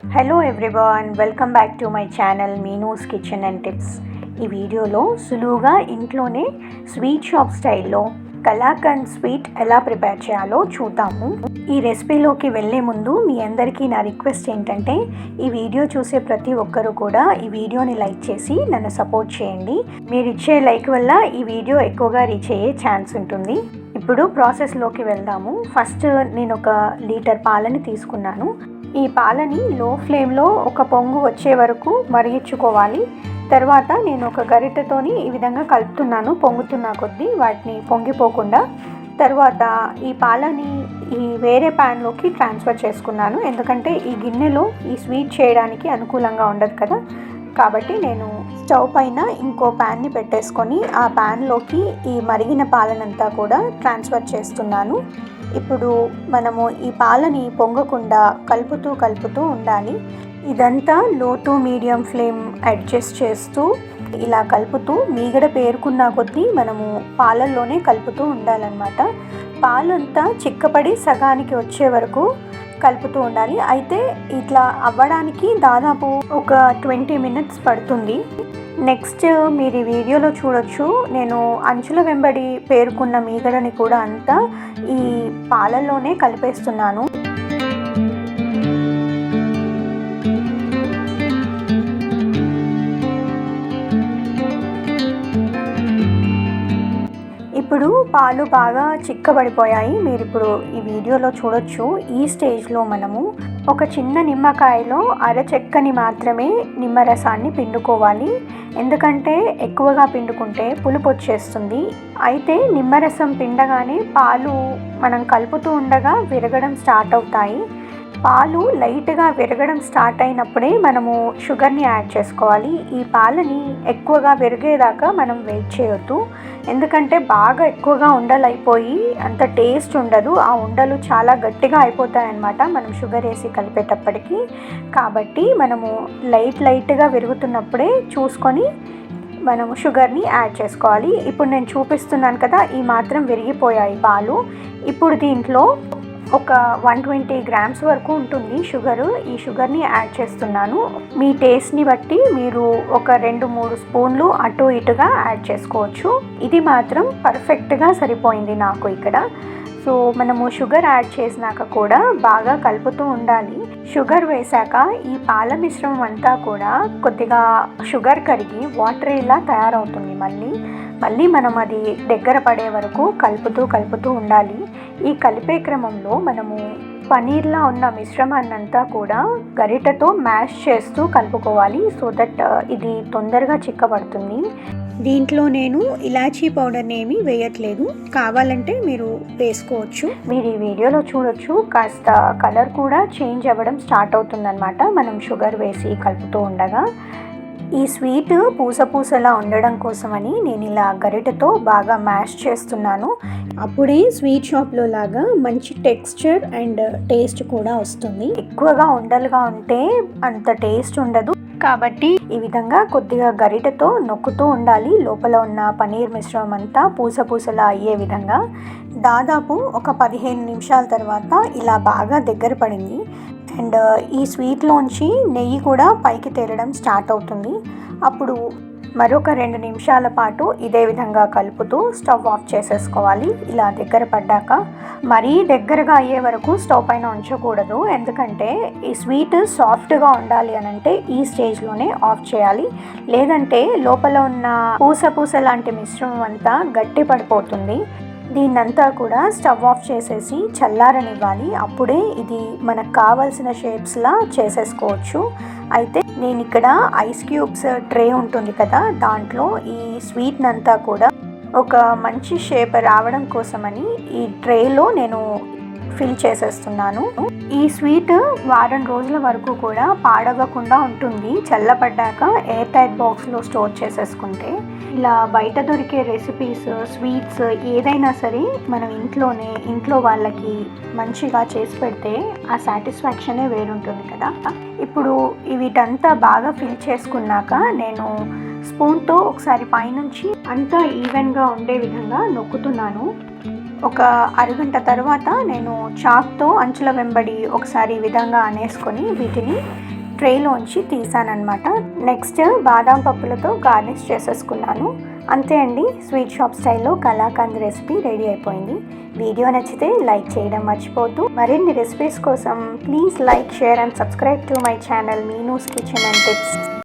Hello everyone welcome back to my channel Meenu's kitchen and tips ఈ వీడియోలో సులువుగా ఇంట్లోనే స్వీట్ షాప్ స్టైల్లో కలాకండ్ స్వీట్ ఎలా ప్రిపేర్ చేయాలో చూద్దాము. ఈ రెసిపీలోకి వెళ్ళే ముందు మీ అందరికీ నా రిక్వెస్ట్ ఏంటంటే ఈ వీడియో చూసే ప్రతి ఒక్కరూ కూడా ఈ వీడియోని లైక్ చేసి నన్ను సపోర్ట్ చేయండి. మీరు ఇచ్చే లైక్ వల్ల ఈ వీడియో ఎక్కువగా రీచ్ అయ్యే ఛాన్స్ ఉంటుంది. ఇప్పుడు ప్రాసెస్లోకి వెళ్దాము. ఫస్ట్ నేను ఒక లీటర్ పాలని తీసుకున్నాను. ఈ పాలని లో ఫ్లేమ్లో ఒక పొంగు వచ్చే వరకు మరిగించుకోవాలి. తర్వాత నేను ఒక గరిటెతోని ఈ విధంగా కలుపుతున్నాను పొంగుతున్న కొద్దీ వాటిని పొంగిపోకుండా. తర్వాత ఈ పాలని ఈ వేరే ప్యాన్లోకి ట్రాన్స్ఫర్ చేసుకున్నాను. ఎందుకంటే ఈ గిన్నెలో ఈ స్వీట్ చేయడానికి అనుకూలంగా ఉండదు కదా. కాబట్టి నేను స్టవ్ పైన ఇంకో ప్యాన్ని పెట్టేసుకొని ఆ ప్యాన్లోకి ఈ మరిగిన పాలనంతా కూడా ట్రాన్స్ఫర్ చేస్తున్నాను. ఇప్పుడు మనము ఈ పాలని పొంగకుండా కలుపుతూ కలుపుతూ ఉండాలి. ఇదంతా లో టు మీడియం ఫ్లేమ్ అడ్జస్ట్ చేస్తూ ఇలా కలుపుతూ మీగడ పేరుకున్న కొద్దీ మనము పాలల్లోనే కలుపుతూ ఉండాలన్నమాట. పాలంతా చిక్కపడి సగానికి వచ్చే వరకు కలుపుతూ ఉండాలి. అయితే ఇట్లా అవ్వడానికి దాదాపు ఒక ట్వంటీ మినిట్స్ పడుతుంది. నెక్స్ట్ మీరు ఈ వీడియోలో చూడొచ్చు. నేను అంచుల వెంబడి పేరుకున్న మీగడని కూడా అంతా ఈ పాలల్లోనే కలిపేస్తున్నాను. పాలు బాగా చిక్కబడిపోయాయి. మీరు ఇప్పుడు ఈ వీడియోలో చూడొచ్చు. ఈ స్టేజ్లో మనము ఒక చిన్న నిమ్మకాయలో అరచెక్కని మాత్రమే నిమ్మరసాన్ని పిండుకోవాలి. ఎందుకంటే ఎక్కువగా పిండుకుంటే పులుపు వచ్చేస్తుంది. అయితే నిమ్మరసం పిండగానే పాలు మనం కలుపుతూ ఉండగా విరగడం స్టార్ట్ అవుతాయి. పాలు లైట్గా విరగడం స్టార్ట్ అయినప్పుడే మనము షుగర్ని యాడ్ చేసుకోవాలి. ఈ పాలని ఎక్కువగా విరిగేదాకా మనం వెయిట్ చేయొద్దు. ఎందుకంటే బాగా ఎక్కువగా ఉండలు అయిపోయి అంత టేస్ట్ ఉండదు. ఆ ఉండలు చాలా గట్టిగా అయిపోతాయి అన్నమాట మనం షుగర్ వేసి కలిపేటప్పటికి. కాబట్టి మనము లైట్ లైట్గా విరుగుతున్నప్పుడే చూసుకొని మనము షుగర్ని యాడ్ చేసుకోవాలి. ఇప్పుడు నేను చూపిస్తున్నాను కదా ఈ మాత్రం విరిగిపోయాయి పాలు ఇప్పుడు దీంట్లో ఒక వన్ ట్వంటీ గ్రామ్స్ వరకు ఉంటుంది షుగర్. ఈ షుగర్ని యాడ్ చేస్తున్నాను. మీ టేస్ట్ని బట్టి మీరు ఒక రెండు మూడు స్పూన్లు అటు ఇటుగా యాడ్ చేసుకోవచ్చు. ఇది మాత్రం పర్ఫెక్ట్గా సరిపోయింది నాకు ఇక్కడ. సో మనము షుగర్ యాడ్ చేసినాక కూడా బాగా కలుపుతూ ఉండాలి. షుగర్ వేశాక ఈ పాల మిశ్రమం అంతా కూడా కొద్దిగా షుగర్ కరిగి వాటర్ ఇలా తయారవుతుంది మళ్ళీ. మళ్ళీ మనం అది దగ్గర పడే వరకు కలుపుతూ కలుపుతూ ఉండాలి. ఈ కలిపే క్రమంలో మనము పనీర్లా ఉన్న మిశ్రమాన్నంతా కూడా గరిటతో మ్యాష్ చేస్తూ కలుపుకోవాలి. సో దట్ ఇది తొందరగా చిక్కబడుతుంది. దీంట్లో నేను ఇలాచీ పౌడర్ని ఏమీ వేయట్లేదు. కావాలంటే మీరు వేసుకోవచ్చు. మీరు ఈ వీడియోలో చూడొచ్చు. కాస్త కలర్ కూడా చేంజ్ అవ్వడం స్టార్ట్ అవుతుందన్నమాట. మనం షుగర్ వేసి కలుపుతూ ఉండగా. ఈ స్వీట్ పూస పూసలా ఉండడం కోసమని నేను ఇలా గరిటెతో బాగా మ్యాష్ చేస్తున్నాను. అప్పుడే స్వీట్ షాప్లో లాగా మంచి టెక్స్చర్ అండ్ టేస్ట్ కూడా వస్తుంది. ఎక్కువగా ఉండలుగా ఉంటే అంత టేస్ట్ ఉండదు. కాబట్టి ఈ విధంగా కొద్దిగా గరిటెతో నొక్కుతూ ఉండాలి. లోపల ఉన్న పనీర్ మిశ్రమం అంతా పూస పూసలా అయ్యే విధంగా దాదాపు ఒక పదిహేను నిమిషాల తర్వాత ఇలా బాగా దగ్గర పడింది. అండ్ ఈ స్వీట్లోంచి నెయ్యి కూడా పైకి తేలడం స్టార్ట్ అవుతుంది. అప్పుడు మరొక రెండు నిమిషాల పాటు ఇదే విధంగా కలుపుతూ స్టవ్ ఆఫ్ చేసేసుకోవాలి. ఇలా దగ్గర పడ్డాక మరీ దగ్గరగా అయ్యే వరకు స్టవ్ పైన ఉంచకూడదు. ఎందుకంటే ఈ స్వీట్ సాఫ్ట్గా ఉండాలి అని అంటే ఈ స్టేజ్లోనే ఆఫ్ చేయాలి. లేదంటే లోపల ఉన్న పూస పూస లాంటి మిశ్రమం అంతా గట్టి పడిపోతుంది. దీన్నంతా కూడా స్టవ్ ఆఫ్ చేసేసి చల్లారనివ్వాలి. అప్పుడే ఇది మనకు కావాల్సిన షేప్స్లా చేసేసుకోవచ్చు. అయితే నేను ఇక్కడ ఐస్ క్యూబ్స్ ట్రే ఉంటుంది కదా దాంట్లో ఈ స్వీట్నంతా కూడా ఒక మంచి షేప్ రావడం కోసమని ఈ ట్రేలో నేను ఫిల్ చేసేస్తున్నాను. ఈ స్వీట్ వారం రోజుల వరకు కూడా పాడవకుండా ఉంటుంది. చల్లబడ్డాక ఎయిర్ టైట్ బాక్స్లో స్టోర్ చేసేసుకుంటే ఇలా బయట దొరికే రెసిపీస్ స్వీట్స్ ఏదైనా సరే మనం ఇంట్లోనే ఇంట్లో వాళ్ళకి మంచిగా చేసి పెడితే ఆ సాటిస్ఫాక్షనే వేరుంటుంది కదా. ఇప్పుడు వీటంతా బాగా ఫిల్ చేసుకున్నాక నేను స్పూన్తో ఒకసారి పైనుంచి అంతా ఈవెన్గా ఉండే విధంగా నొక్కుతున్నాను. ఒక అరగంట తర్వాత నేను చాక్తో అంచుల వెంబడి ఒకసారి ఈ విధంగా అనేసుకొని వీటిని ట్రేలోంచి తీసానమాట నెక్స్ట్ బాదాం పప్పులతో గార్నిష్ చేసేసుకున్నాను. అంతే అండి స్వీట్ షాప్ స్టైల్లో కలాకంద్ రెసిపీ రెడీ అయిపోయింది. వీడియో నచ్చితే లైక్ చేయడం మర్చిపోద్దు మరిన్ని రెసిపీస్ కోసం please like share and subscribe to my channel Meenu's kitchen and tips.